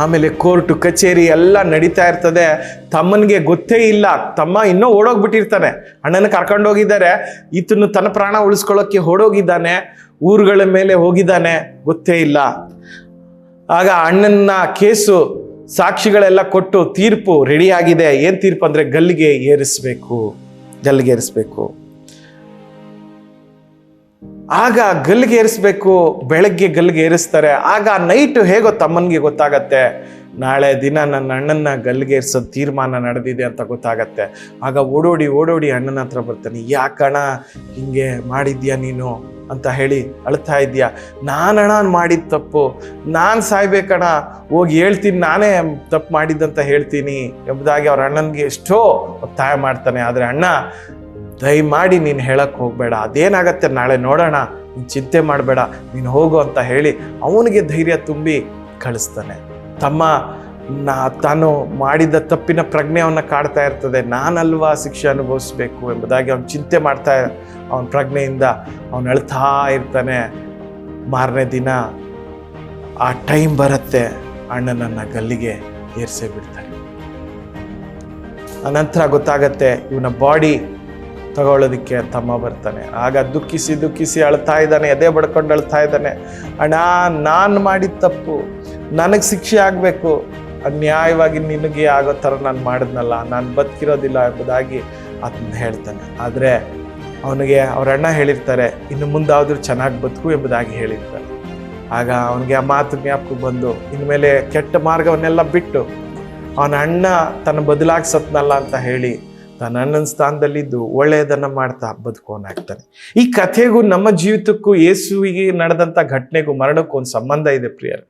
ಆಮೇಲೆ ಕೋರ್ಟು, ಕಚೇರಿ ಎಲ್ಲ ನಡೀತಾ ಇರ್ತದೆ. ತಮ್ಮನಿಗೆ ಗೊತ್ತೇ ಇಲ್ಲ. ತಮ್ಮ ಇನ್ನೂ ಓಡೋಗ್ಬಿಟ್ಟಿರ್ತಾನೆ. ಅಣ್ಣನ ಕರ್ಕೊಂಡು ಹೋಗಿದ್ದಾರೆ. ಈತನು ತನ್ನ ಪ್ರಾಣ ಉಳಿಸ್ಕೊಳ್ಳೋಕೆ ಓಡೋಗಿದ್ದಾನೆ. ಊರುಗಳ ಮೇಲೆ ಹೋಗಿದ್ದಾನೆ. ಗೊತ್ತೇ ಇಲ್ಲ. ಆಗ ಅಣ್ಣನ ಕೇಸು ಸಾಕ್ಷಿಗಳೆಲ್ಲ ಕೊಟ್ಟು ತೀರ್ಪು ರೆಡಿ ಆಗಿದೆ ಏನ್ ತೀರ್ಪು ಅಂದ್ರೆ ಗಲ್ಲಿಗೆ ಏರಿಸ್ಬೇಕು. ಗಲ್ಲಿಗೆ ಏರಿಸ್ಬೇಕು. ಆಗ ಗಲ್ಲಿಗೆ ಏರಿಸ್ಬೇಕು. ಬೆಳಗ್ಗೆ ಗಲ್ಲಿಗೆ ಏರಿಸ್ತಾರೆ. ಆಗ ನೈಟ್ ಹೇಗೋ ತಮ್ಮನಿಗೆ ಗೊತ್ತಾಗತ್ತೆ. ನಾಳೆ ದಿನ ನನ್ನ ಅಣ್ಣನ ಗಲ್ಲಿಗೇರ್ಸೋ ತೀರ್ಮಾನ ನಡೆದಿದೆ ಅಂತ ಗೊತ್ತಾಗತ್ತೆ. ಆಗ ಓಡೋಡಿ ಓಡೋಡಿ ಅಣ್ಣನ ಹತ್ರ ಬರ್ತಾನೆ ಯಾಕಣ ಹಿಂಗೆ ಮಾಡಿದ್ಯಾ ನೀನು? ಅಂತ ಹೇಳಿ ಅಳ್ತಾ ಇದೆಯಾ ನಾನಣ ಮಾಡಿದ ತಪ್ಪು. ನಾನು ಸಾಯ್ಬೇಕಣ ಹೋಗಿ ಹೇಳ್ತೀನಿ, ನಾನೇ ತಪ್ಪು ಮಾಡಿದ್ದಂತ ಹೇಳ್ತೀನಿ. ಎಂಬುದಾಗಿ ಅವ್ರ ಅಣ್ಣನಿಗೆ ಎಷ್ಟೋ ಒತ್ತಾಯ ಮಾಡ್ತಾನೆ. ಆದರೆ ಅಣ್ಣ, ದಯಮಾಡಿ ನೀನು ಹೇಳಕ್ಕೆ ಹೋಗಬೇಡ. ಅದೇನಾಗತ್ತೆ ನಾಳೆ ನೋಡೋಣ, ನೀನು ಚಿಂತೆ ಮಾಡಬೇಡ. ನೀನು ಹೋಗು ಅಂತ ಹೇಳಿ ಅವನಿಗೆ ಧೈರ್ಯ ತುಂಬಿ ಕಳಿಸ್ತಾನೆ. ತಮ್ಮ ನಾ ತಾನು ಮಾಡಿದ ತಪ್ಪಿನ ಪ್ರಜ್ಞೆ ಅವನ್ನ ಕಾಡ್ತಾ ಇರ್ತದೆ. ನಾನಲ್ವಾ ಶಿಕ್ಷೆ ಅನುಭವಿಸ್ಬೇಕು ಎಂಬುದಾಗಿ ಅವನು ಚಿಂತೆ ಮಾಡ್ತಾ ಅವನ ಪ್ರಜ್ಞೆಯಿಂದ ಅವನು ಅಳ್ತಾ ಇರ್ತಾನೆ. ಮಾರನೇ ದಿನ ಆ ಟೈಮ್ ಬರುತ್ತೆ. ಅಣ್ಣನನ್ನ ಗಲ್ಲಿಗೆ ಏರ್ಸೇ ಬಿಡ್ತಾರೆ. ಅನಂತರ ಗೊತ್ತಾಗತ್ತೆ ಇವನ ಬಾಡಿ ತಗೊಳ್ಳೋದಕ್ಕೆ ತಮ್ಮ ಬರ್ತಾನೆ. ಆಗ ದುಃಖಿಸಿ ದುಃಖಿಸಿ ಅಳ್ತಾ ಇದ್ದಾನೆ, ಎದೆ ಬಡ್ಕೊಂಡು ಅಳ್ತಾ ಇದ್ದಾನೆ. ಅಣ್ಣ, ನಾನು ಮಾಡಿದ ತಪ್ಪು. ನನಗೆ ಶಿಕ್ಷೆ ಆಗಬೇಕು ಅನ್ಯಾಯವಾಗಿ ನಿನಗೆ ಆಗೋ ಥರ ನಾನು ಮಾಡಿದ್ನಲ್ಲ, ನಾನು ಬದುಕಿರೋದಿಲ್ಲ ಎಂಬುದಾಗಿ ಅದನ್ನ ಹೇಳ್ತಾನೆ. ಆದರೆ ಅವನಿಗೆ ಅವ್ರ ಅಣ್ಣ ಹೇಳಿರ್ತಾರೆ, ಇನ್ನು ಮುಂದಾದರೂ ಚೆನ್ನಾಗಿ ಬದುಕು ಎಂಬುದಾಗಿ ಹೇಳಿರ್ತಾರೆ ಆಗ ಅವನಿಗೆ ಆ ಮಾತು ಜ್ಞಾಪಕ ಬಂದು ಇನ್ಮೇಲೆ ಕೆಟ್ಟ ಮಾರ್ಗವನ್ನೆಲ್ಲ ಬಿಟ್ಟು, ಅವನ ಅಣ್ಣ ತನ್ನ ಬದಲಾಗಿ ಸತ್ನಲ್ಲ ಅಂತ ಹೇಳಿ, ತನ್ನ ಅಣ್ಣನ ಸ್ಥಾನದಲ್ಲಿದ್ದು ಒಳ್ಳೆಯದನ್ನು ಮಾಡ್ತಾ ಬದುಕೋನಾಗ್ತಾನೆ ಈ ಕಥೆಗೂ ನಮ್ಮ ಜೀವಿತಕ್ಕೂ ಯೇಸುವಿಗೆ ನಡೆದಂಥ ಘಟನೆಗೂ ಮರಣಕ್ಕೂ ಒಂದು ಸಂಬಂಧ ಇದೆ ಪ್ರಿಯರು.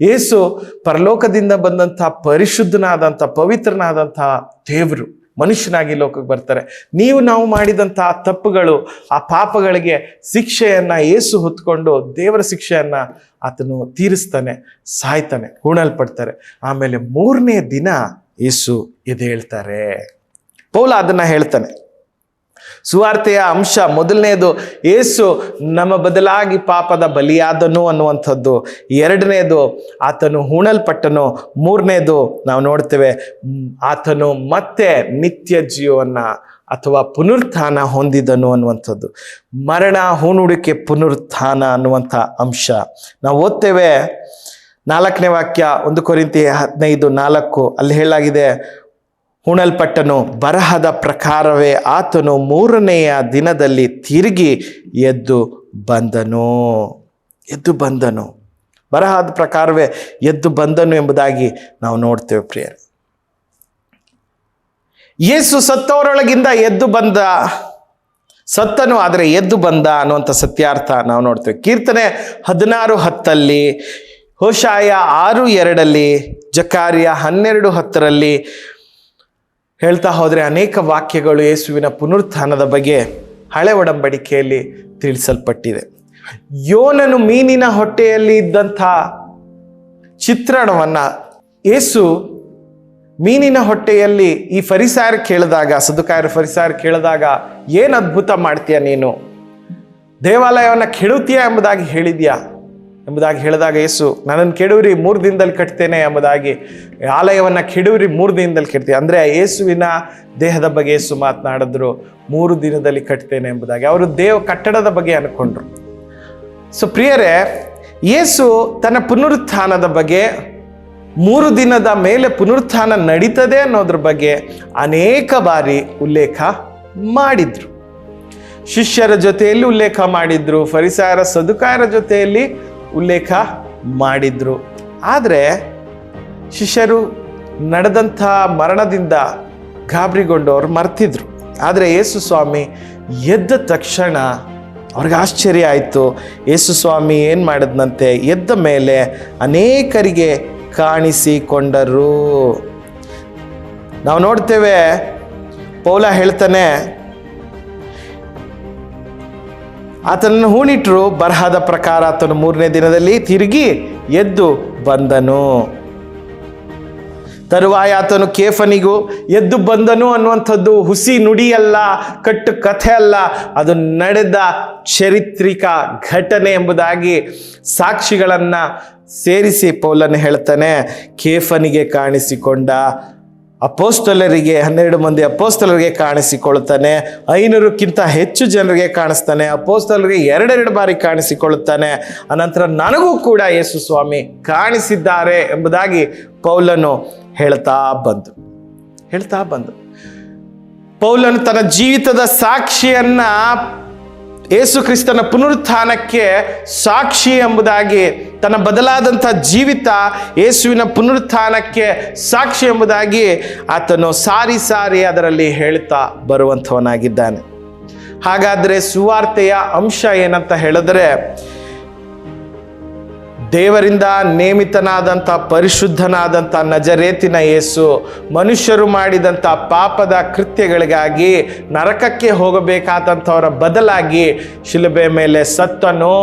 ಯೇಸು ಪರಲೋಕದಿಂದ ಬಂದಂಥ ಪರಿಶುದ್ಧನಾದಂಥ, ಪವಿತ್ರನಾದಂಥ ದೇವರು ಮನುಷ್ಯನಾಗಿ ಲೋಕಕ್ಕೆ ಬರ್ತಾರೆ. ನೀವು ನಾವು ಮಾಡಿದಂತಹ ತಪ್ಪುಗಳು, ಆ ಪಾಪಗಳಿಗೆ ಶಿಕ್ಷೆಯನ್ನ ಏಸು ಹೊತ್ಕೊಂಡು ದೇವರ ಶಿಕ್ಷೆಯನ್ನ ಆತನು ತೀರಿಸ್ತಾನೆ, ಸಾಯ್ತಾನೆ, ಹೂಣಲ್ಪಡ್ತಾರೆ. ಆಮೇಲೆ ಮೂರನೇ ದಿನ ಯೇಸು ಎದ್ದೇಳ್ತಾರೆ ಪೌಲ ಅದನ್ನ ಹೇಳ್ತಾನೆ. ಸುವಾರ್ತೆಯ ಅಂಶ ಮೊದಲನೆಯದು ಏಸು ನಮ್ಮ ಬದಲಾಗಿ ಪಾಪದ ಬಲಿಯಾದನು ಅನ್ನುವಂಥದ್ದು. ಎರಡನೇದು, ಆತನು ಹೂಣಲ್ಪಟ್ಟನು. ಮೂರನೇದು ನಾವು ನೋಡ್ತೇವೆ, ಆತನು ಮತ್ತೆ ನಿತ್ಯ ಜೀವವನ್ನು ಅಥವಾ ಪುನರುತ್ಥಾನ ಹೊಂದಿದನು ಅನ್ನುವಂಥದ್ದು. ಮರಣ, ಹೂಣುಡಿಕೆ ಪುನರುತ್ಥಾನ ಅನ್ನುವಂಥ ಅಂಶ. ನಾವು ಓದ್ತೇವೆ, ನಾಲ್ಕನೇ ವಾಕ್ಯ, ಒಂದು ಕೊರಿಂತಿ ಹದಿನೈದು ನಾಲ್ಕು, ಅಲ್ಲಿ ಹೇಳಲಾಗಿದೆ ಹುಣಲ್ಪಟ್ಟನು. ಬರಹದ ಪ್ರಕಾರವೇ ಆತನು ಮೂರನೆಯ ದಿನದಲ್ಲಿ ತಿರುಗಿ ಎದ್ದು ಬಂದನು. ಎದ್ದು ಬಂದನು. ಬರಹದ ಪ್ರಕಾರವೇ ಎದ್ದು ಬಂದನು ಎಂಬುದಾಗಿ ನಾವು ನೋಡ್ತೇವೆ ಪ್ರಿಯರೇ. ಯೇಸು ಸತ್ತವರೊಳಗಿಂದ ಎದ್ದು ಬಂದ, ಸತ್ತನು ಆದರೆ ಎದ್ದು ಬಂದ ಅನ್ನುವಂಥ ಸತ್ಯಾರ್ಥ ನಾವು ನೋಡ್ತೇವೆ. ಕೀರ್ತನೆ ಹದಿನಾರು ಹತ್ತಲ್ಲಿ, ಹೋಶಾಯ ಆರು ಎರಡಲ್ಲಿ, ಜಕಾರಿಯ ಹನ್ನೆರಡು ಹತ್ತರಲ್ಲಿ ಹೇಳ್ತಾ ಹೋದರೆ ಅನೇಕ ವಾಕ್ಯಗಳು ಯೇಸುವಿನ ಪುನರುತ್ಥಾನದ ಬಗ್ಗೆ ಹಳೆ ಒಡಂಬಡಿಕೆಯಲ್ಲಿ ತಿಳಿಸಲ್ಪಟ್ಟಿದೆ. ಯೋನನು ಮೀನಿನ ಹೊಟ್ಟೆಯಲ್ಲಿ ಇದ್ದಂಥ ಚಿತ್ರಣವನ್ನು ಯೇಸು ಮೀನಿನ ಹೊಟ್ಟೆಯಲ್ಲಿ ಈ ಫರಿಸಾರ್ ಕೇಳಿದಾಗ ಸದುಕಾಯರ ಫರಿಸಾರ್ ಕೇಳಿದಾಗ ಏನು ಅದ್ಭುತ ಮಾಡ್ತೀಯ ನೀನು? ದೇವಾಲಯವನ್ನು ಕೆಡುತ್ತೀಯ ಎಂಬುದಾಗಿ ಹೇಳಿದ್ಯಾ? ಎಂಬುದಾಗಿ ಹೇಳಿದಾಗ ಯೇಸು, ನನ್ನನ್ನು ಕೆಡುವರಿ, ಮೂರು ದಿನದಲ್ಲಿ ಕಟ್ತೇನೆ ಎಂಬುದಾಗಿ ಆಲಯವನ್ನು ಕೆಡುವರಿ, ಮೂರು ದಿನದಲ್ಲಿ ಕಟ್ತೀಯ. ಅಂದರೆ ಯೇಸುವಿನ ದೇಹದ ಬಗ್ಗೆ ಯೇಸು ಮಾತನಾಡಿದ್ರು, ಮೂರು ದಿನದಲ್ಲಿ ಕಟ್ತೇನೆ ಎಂಬುದಾಗಿ. ಅವರು ದೇವ ಕಟ್ಟಡದ ಬಗ್ಗೆ ಅನ್ಕೊಂಡ್ರು. ಸೊ ಪ್ರಿಯರೇ, ಯೇಸು ತನ್ನ ಪುನರುತ್ಥಾನದ ಬಗ್ಗೆ, ಮೂರು ದಿನದ ಮೇಲೆ ಪುನರುತ್ಥಾನ ನಡೀತದೆ ಅನ್ನೋದ್ರ ಬಗ್ಗೆ ಅನೇಕ ಬಾರಿ ಉಲ್ಲೇಖ ಮಾಡಿದ್ರು. ಶಿಷ್ಯರ ಜೊತೆಯಲ್ಲಿ ಉಲ್ಲೇಖ ಮಾಡಿದ್ರು, ಫರಿಸಾಯರ, ಸದುಕಾಯರ ಜೊತೆಯಲ್ಲಿ ಉಲ್ಲೇಖ ಮಾಡಿದ್ರು. ಆದರೆ ಶಿಷ್ಯರು ನಡೆದಂಥ ಮರಣದಿಂದ ಗಾಬರಿಗೊಂಡು ಅವ್ರು ಮರ್ತಿದ್ರು. ಆದರೆ ಯೇಸು ಸ್ವಾಮಿ ಎದ್ದ ತಕ್ಷಣ ಅವ್ರಿಗೆ ಆಶ್ಚರ್ಯ ಆಯಿತು. ಯೇಸು ಸ್ವಾಮಿ ಏನು ಮಾಡಿದ್ನಂತೆ? ಎದ್ದ ಮೇಲೆ ಅನೇಕರಿಗೆ ಕಾಣಿಸಿಕೊಂಡರು. ನಾವು ನೋಡ್ತೇವೆ, ಪೌಲ ಹೇಳ್ತಾನೆ ಆತನನ್ನು ಹೂಣಿಟ್ಟರು ಬರಹದ ಪ್ರಕಾರ ಆತನು ಮೂರನೇ ದಿನದಲ್ಲಿ ತಿರುಗಿ ಎದ್ದು ಬಂದನು. ತರುವಾಯ ಆತನು ಕೇಫನಿಗೂ, ಎದ್ದು ಬಂದನು ಅನ್ನುವಂಥದ್ದು ಹುಸಿ ನುಡಿಯಲ್ಲ, ಕಟ್ಟು ಕಥೆ ಅಲ್ಲ, ಅದು ನಡೆದ ಚರಿತ್ರಿಕ ಘಟನೆ ಎಂಬುದಾಗಿ ಸಾಕ್ಷಿಗಳನ್ನು ಸೇರಿಸಿ ಪೌಲನ್ನು ಹೇಳ್ತಾನೆ, ಕೇಫನಿಗೆ ಕಾಣಿಸಿಕೊಂಡ ಅಪೋಸ್ತಲರಿಗೆ, ಹನ್ನೆರಡು ಮಂದಿ ಅಪೋಸ್ತಲರಿಗೆ ಕಾಣಿಸಿಕೊಳ್ಳುತ್ತಾನೆ. ಐನೂರಕ್ಕಿಂತ ಹೆಚ್ಚು ಜನರಿಗೆ ಕಾಣಿಸ್ತಾನೆ. ಅಪೋಸ್ತಲರಿಗೆ ಎರಡೆರಡು ಬಾರಿ ಕಾಣಿಸಿಕೊಳ್ಳುತ್ತಾನೆ. ಅನಂತರ ನನಗೂ ಕೂಡ ಯೇಸು ಸ್ವಾಮಿ ಕಾಣಿಸಿದ್ದಾರೆ ಎಂಬುದಾಗಿ ಪೌಲನು ಹೇಳ್ತಾ ಬಂದು ಹೇಳ್ತಾ ಬಂದು, ಪೌಲನು ತನ್ನ ಜೀವಿತದ ಸಾಕ್ಷಿಯನ್ನ ಯೇಸು ಕ್ರಿಸ್ತನ ಪುನರುತ್ಥಾನಕ್ಕೆ ಸಾಕ್ಷಿ ಎಂಬುದಾಗಿ ತನ್ನ ಬದಲಾದಂಥ ಜೀವಿತ ಯೇಸುವಿನ ಪುನರುತ್ಥಾನಕ್ಕೆ ಸಾಕ್ಷಿ ಎಂಬುದಾಗಿ ಆತನು ಸಾರಿ ಸಾರಿ ಅದರಲ್ಲಿ ಹೇಳ್ತಾ ಬರುವಂಥವನಾಗಿದ್ದಾನೆ. ಹಾಗಾದರೆ ಸುವಾರ್ತೆಯ ಅಂಶ ಏನಂತ ಹೇಳಿದ್ರೆ ದೇವರಿಂದ ನೇಮಿತನಾದಂಥ ಪರಿಶುದ್ಧನಾದಂಥ ನಜರೇತಿನ ಯೇಸು, ಮನುಷ್ಯರು ಮಾಡಿದಂಥ ಪಾಪದ ಕೃತ್ಯಗಳಿಗಾಗಿ ನರಕಕ್ಕೆ ಹೋಗಬೇಕಾದಂಥವರ ಬದಲಾಗಿ ಶಿಲುಬೆ ಮೇಲೆ ಸತ್ತನು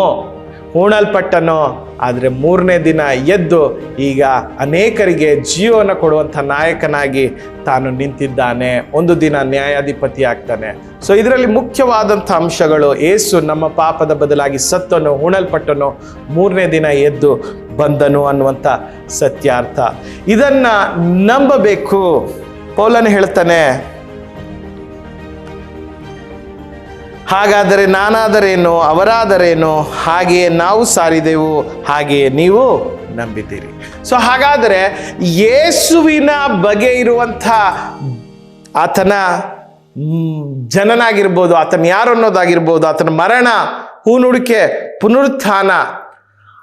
ಹೂಣಲ್ಪಟ್ಟನು, ಆದರೆ ಮೂರನೇ ದಿನ ಎದ್ದು ಈಗ ಅನೇಕರಿಗೆ ಜೀವನ ಕೊಡುವಂಥ ನಾಯಕನಾಗಿ ತಾನು ನಿಂತಿದ್ದಾನೆ. ಒಂದು ದಿನ ನ್ಯಾಯಾಧಿಪತಿ ಆಗ್ತಾನೆ. ಸೊ ಇದರಲ್ಲಿ ಮುಖ್ಯವಾದಂಥ ಅಂಶಗಳು, ಏಸು ನಮ್ಮ ಪಾಪದ ಬದಲಾಗಿ ಸತ್ತನು, ಹೂಣಲ್ಪಟ್ಟನು, ಮೂರನೇ ದಿನ ಎದ್ದು ಬಂದನು ಅನ್ನುವಂಥ ಸತ್ಯಾರ್ಥ. ಇದನ್ನು ನಂಬಬೇಕು. ಪೌಲನ್ ಹೇಳ್ತಾನೆ ಹಾಗಾದರೆ ನಾನಾದರೇನು, ಅವರಾದರೇನು, ಹಾಗೆಯೇ ನಾವು ಸಾರಿದೆವು, ಹಾಗೆಯೇ ನೀವು ನಂಬಿದ್ದೀರಿ. ಸೊ ಹಾಗಾದರೆ ಯೇಸುವಿನ ಬಗೆ ಇರುವಂಥ ಆತನ ಜನನಾಗಿರ್ಬೋದು, ಆತನ ಯಾರು ಅನ್ನೋದಾಗಿರ್ಬೋದು, ಆತನ ಮರಣ, ಹೂನುಡಿಕೆ, ಪುನರುತ್ಥಾನ,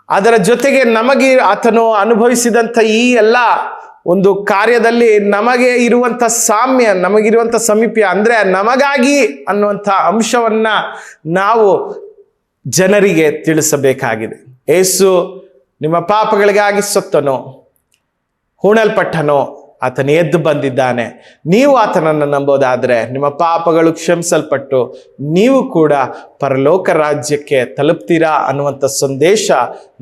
ಅದರ ಜೊತೆಗೆ ನಮಗೆ ಆತನು ಅನುಭವಿಸಿದಂಥ ಈ ಎಲ್ಲ ಒಂದು ಕಾರ್ಯದಲ್ಲಿ ನಮಗೆ ಇರುವಂಥ ಸಾಮ್ಯ, ನಮಗಿರುವಂಥ ಸಮೀಪ್ಯ ಅಂದರೆ ನಮಗಾಗಿ ಅನ್ನುವಂಥ ಅಂಶವನ್ನ ನಾವು ಜನರಿಗೆ ತಿಳಿಸಬೇಕಾಗಿದೆ. ಏಸು ನಿಮ್ಮ ಪಾಪಗಳಿಗಾಗಿ ಸತ್ತನು, ಹೂಣಲ್ಪಟ್ಟನೋ, ಆತನ ಎದ್ದು ಬಂದಿದ್ದಾನೆ. ನೀವು ಆತನನ್ನು ನಂಬೋದಾದರೆ ನಿಮ್ಮ ಪಾಪಗಳು ಕ್ಷಮಿಸಲ್ಪಟ್ಟು ನೀವು ಕೂಡ ಪರಲೋಕ ರಾಜ್ಯಕ್ಕೆ ತಲುಪ್ತೀರಾ ಅನ್ನುವಂಥ ಸಂದೇಶ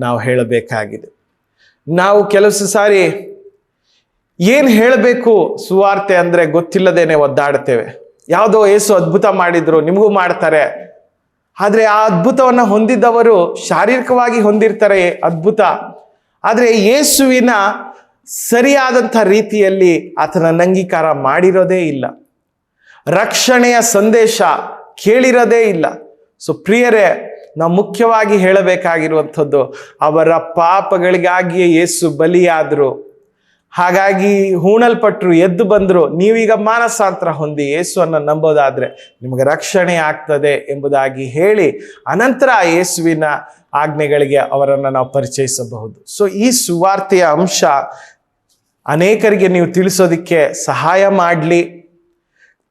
ನಾವು ಹೇಳಬೇಕಾಗಿದೆ. ನಾವು ಕೆಲಸ ಸಾರಿ ಏನು ಹೇಳಬೇಕು ಸುವಾರ್ತೆ ಅಂದರೆ ಗೊತ್ತಿಲ್ಲದೇನೆ ಒದ್ದಾಡ್ತೇವೆ. ಯಾವುದೋ ಏಸು ಅದ್ಭುತ ಮಾಡಿದ್ರು, ನಿಮಗೂ ಮಾಡ್ತಾರೆ. ಆದರೆ ಆ ಅದ್ಭುತವನ್ನು ಹೊಂದಿದ್ದವರು ಶಾರೀರಿಕವಾಗಿ ಹೊಂದಿರ್ತಾರೆ ಅದ್ಭುತ. ಆದರೆ ಯೇಸುವಿನ ಸರಿಯಾದಂಥ ರೀತಿಯಲ್ಲಿ ಆತನ ಅಂಗೀಕಾರ ಮಾಡಿರೋದೇ ಇಲ್ಲ. ರಕ್ಷಣೆಯ ಸಂದೇಶ ಕೇಳಿರೋದೇ ಇಲ್ಲ. ಸೊ ಪ್ರಿಯರೇ, ನಾವು ಮುಖ್ಯವಾಗಿ ಹೇಳಬೇಕಾಗಿರುವಂಥದ್ದು, ಅವರ ಪಾಪಗಳಿಗಾಗಿಯೇ ಯೇಸು ಬಲಿಯಾದರು. ಹಾಗಾಗಿ ಹೂಣಲ್ಪಟ್ಟರು ಎದ್ದು ಬಂದರು, ನೀವೀಗ ಮಾನಸಾಂತರ ಹೊಂದಿ ಯೇಸುವನ್ನು ನಂಬೋದಾದರೆ ನಿಮಗೆ ರಕ್ಷಣೆ ಆಗ್ತದೆ ಎಂಬುದಾಗಿ ಹೇಳಿ ಅನಂತರ ಯೇಸುವಿನ ಆಜ್ಞೆಗಳಿಗೆ ಅವರನ್ನು ನಾವು ಪರಿಚಯಿಸಬಹುದು. ಸೊ ಈ ಸುವಾರ್ತೆಯ ಅಂಶ ಅನೇಕರಿಗೆ ನೀವು ತಿಳಿಸೋದಕ್ಕೆ ಸಹಾಯ ಮಾಡಲಿ.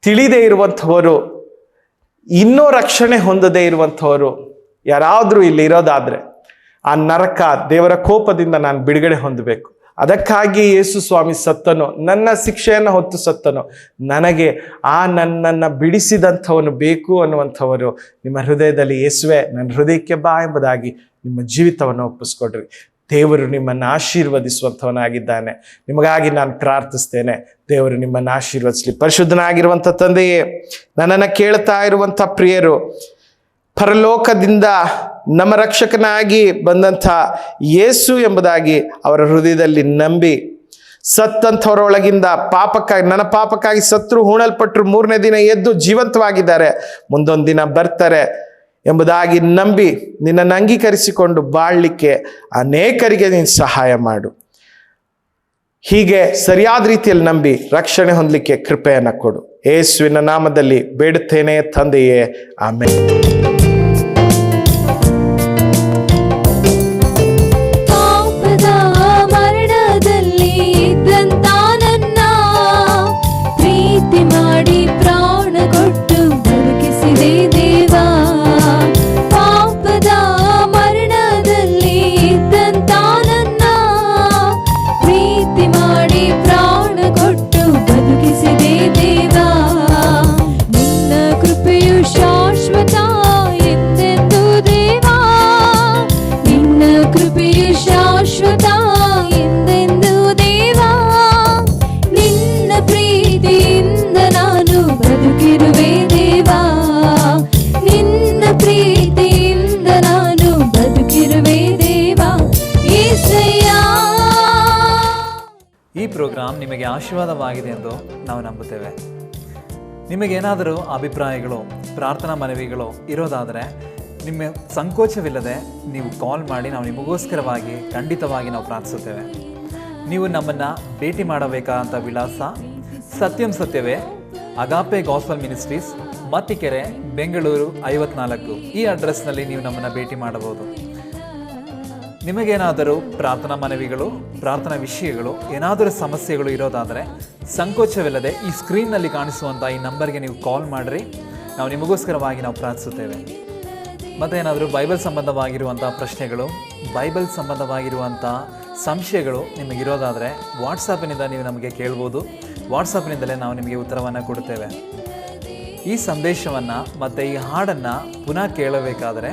ತಿಳಿದೇ ಇರುವಂಥವರು, ಇನ್ನೂ ರಕ್ಷಣೆ ಹೊಂದದೇ ಇರುವಂಥವರು ಯಾರಾದರೂ ಇಲ್ಲಿ ಇರೋದಾದರೆ, ಆ ನರಕ ದೇವರ ಕೋಪದಿಂದ ನಾನು ಬಿಡುಗಡೆ ಹೊಂದಬೇಕು. ಅದಕ್ಕಾಗಿ ಯೇಸು ಸ್ವಾಮಿ ಸತ್ತನು, ನನ್ನ ಶಿಕ್ಷೆಯನ್ನು ಹೊತ್ತು ಸತ್ತನು, ನನಗೆ ಆ ನನ್ನನ್ನು ಬಿಡಿಸಿದಂಥವನು ಬೇಕು ಅನ್ನುವಂಥವರು ನಿಮ್ಮ ಹೃದಯದಲ್ಲಿ ಯೇಸುವೆ, ನನ್ನ ಹೃದಯಕ್ಕೆ ಬಾ ಎಂಬುದಾಗಿ ನಿಮ್ಮ ಜೀವಿತವನ್ನು ಒಪ್ಪಿಸ್ಕೊಡ್ರಿ. ದೇವರು ನಿಮ್ಮನ್ನು ಆಶೀರ್ವದಿಸುವಂಥವನಾಗಿದ್ದಾನೆ. ನಿಮಗಾಗಿ ನಾನು ಪ್ರಾರ್ಥಿಸ್ತೇನೆ. ದೇವರು ನಿಮ್ಮನ್ನು ಆಶೀರ್ವದಿಸಲಿ. ಪರಿಶುದ್ಧನಾಗಿರುವಂಥ ತಂದೆಯೇ, ನನ್ನನ್ನು ಕೇಳ್ತಾ ಇರುವಂಥ ಪ್ರಿಯರು, ಪರಲೋಕದಿಂದ ನಮ್ಮ ರಕ್ಷಕನಾಗಿ ಬಂದಂಥ ಯೇಸು ಎಂಬುದಾಗಿ ಅವರ ಹೃದಯದಲ್ಲಿ ನಂಬಿ ಸತ್ತಂಥವರೊಳಗಿಂದ ಪಾಪಕ್ಕಾಗಿ ನನ್ನ ಪಾಪಕ್ಕಾಗಿ ಸತ್ರು ಹೂಣಲ್ಪಟ್ಟರು ಮೂರನೇ ದಿನ ಎದ್ದು ಜೀವಂತವಾಗಿದ್ದಾರೆ, ಮುಂದೊಂದು ದಿನ ಬರ್ತಾರೆ ಎಂಬುದಾಗಿ ನಂಬಿ ನಿನ್ನನ್ನು ಅಂಗೀಕರಿಸಿಕೊಂಡು ಬಾಳಲಿಕ್ಕೆ ಅನೇಕರಿಗೆ ನೀನು ಸಹಾಯ ಮಾಡು. ಹೀಗೆ ಸರಿಯಾದ ರೀತಿಯಲ್ಲಿ ನಂಬಿ ರಕ್ಷಣೆ ಹೊಂದಲಿಕ್ಕೆ ಕೃಪೆಯನ್ನು ಕೊಡು. ಏಸುವಿನ ನಾಮದಲ್ಲಿ ಬೇಡುತ್ತೇನೆ ತಂದೆಯೇ ಆಮೇಲೆ ನಿಮಗೇನಾದರೂ ಅಭಿಪ್ರಾಯಗಳು, ಪ್ರಾರ್ಥನಾ ಮನವಿಗಳು ಇರೋದಾದರೆ ನಿಮ್ಮ ಸಂಕೋಚವಿಲ್ಲದೆ ನೀವು ಕಾಲ್ ಮಾಡಿ ನಾವು ನಿಮಗೋಸ್ಕರವಾಗಿ ಖಂಡಿತವಾಗಿ ನಾವು ಪ್ರಾರ್ಥಿಸುತ್ತೇವೆ. ನೀವು ನಮ್ಮನ್ನು ಭೇಟಿ ಮಾಡಬೇಕಾದಂಥ ವಿಳಾಸ ಸತ್ಯಂ ಸತ್ಯವೇ, Agape gospel ministries, Mattikere, Bengaluru ಐವತ್ನಾಲ್ಕು ಈ ಅಡ್ರೆಸ್ನಲ್ಲಿ ನೀವು ನಮ್ಮನ್ನು ಭೇಟಿ ಮಾಡಬಹುದು. ನಿಮಗೇನಾದರೂ ಪ್ರಾರ್ಥನಾ ಮನವಿಗಳು, ಪ್ರಾರ್ಥನಾ ವಿಷಯಗಳು, ಏನಾದರೂ ಸಮಸ್ಯೆಗಳು ಇರೋದಾದರೆ ಸಂಕೋಚವಿಲ್ಲದೆ ಈ ಸ್ಕ್ರೀನ್ನಲ್ಲಿ ಕಾಣಿಸುವಂಥ ಈ ನಂಬರ್ಗೆ ನೀವು ಕಾಲ್ ಮಾಡಿರಿ. ನಾವು ನಿಮಗೋಸ್ಕರವಾಗಿ ನಾವು ಪ್ರಾರ್ಥಿಸುತ್ತೇವೆ. ಮತ್ತು ಏನಾದರೂ ಬೈಬಲ್ ಸಂಬಂಧವಾಗಿರುವಂಥ ಪ್ರಶ್ನೆಗಳು, ಬೈಬಲ್ ಸಂಬಂಧವಾಗಿರುವಂಥ ಸಂಶಯಗಳು ನಿಮಗಿರೋದಾದರೆ ವಾಟ್ಸಾಪಿನಿಂದ ನೀವು ನಮಗೆ ಕೇಳ್ಬೋದು. ವಾಟ್ಸಪ್ನಿಂದಲೇ ನಾವು ನಿಮಗೆ ಉತ್ತರವನ್ನು ಕೊಡುತ್ತೇವೆ. ಈ ಸಂದೇಶವನ್ನು ಮತ್ತು ಈ ಹಾಡನ್ನು ಪುನಃ ಕೇಳಬೇಕಾದರೆ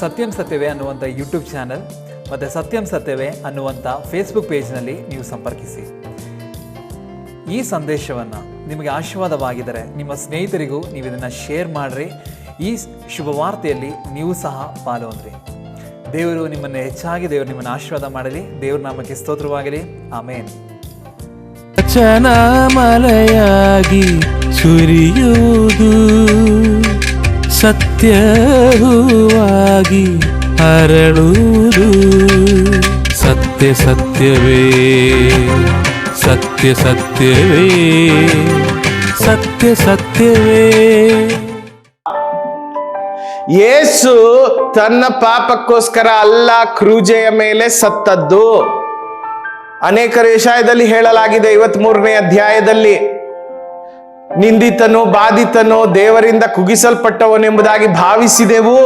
ಸತ್ಯಂ ಸತ್ಯವೇ ಅನ್ನುವಂಥ ಯೂಟ್ಯೂಬ್ ಚಾನಲ್ ಮತ್ತು ಸತ್ಯಂ ಸತ್ಯವೇ ಅನ್ನುವಂಥ ಫೇಸ್ಬುಕ್ ಪೇಜ್ನಲ್ಲಿ ನೀವು ಸಂಪರ್ಕಿಸಿ. ಈ ಸಂದೇಶವನ್ನು ನಿಮಗೆ ಆಶೀರ್ವಾದವಾಗಿದ್ದರೆ ನಿಮ್ಮ ಸ್ನೇಹಿತರಿಗೂ ನೀವು ಇದನ್ನು ಶೇರ್ ಮಾಡಿರಿ. ಈ ಶುಭವಾರ್ತೆಯಲ್ಲಿ ನೀವು ಸಹ ಪಾಲ್ಗೊಂಡ್ರಿ. ದೇವರು ನಿಮ್ಮನ್ನು ಹೆಚ್ಚಾಗಿ ದೇವರು ನಿಮ್ಮನ್ನು ಆಶೀರ್ವಾದ ಮಾಡಲಿ. ದೇವ್ರ ನಾಮಕ್ಕೆ ಸ್ತೋತ್ರವಾಗಲಿ. ಆಮೇನ್. ಮಲೆಯಾಗಿ ಸುರಿಯುವುದು. ಸತ್ಯ ಹೂವಾಗಿ ಅರಳುವುದು ಸತ್ಯ ಸತ್ಯವೇ ಸತ್ಯ ಸತ್ಯವೇ ಸತ್ಯ ಸತ್ಯವೇ. ಯೇಸು ತನ್ನ ಪಾಪಕ್ಕೋಸ್ಕರ ಅಲ್ಲ, ಕ್ರೂಜೆಯ ಮೇಲೆ ಸತ್ತದ್ದು. ಅನೇಕ ವಿಷಯದಲ್ಲಿ ಹೇಳಲಾಗಿದೆ ಐವತ್ ಮೂರನೇ ಅಧ್ಯಾಯದಲ್ಲಿ, ನಿಂದಿತನು ಬಾಧಿತನು ದೇವರಿಂದ ಕುಗಿಸಲ್ಪಟ್ಟವನೆಂಬುದಾಗಿ ಭಾವಿಸಿದೆವು.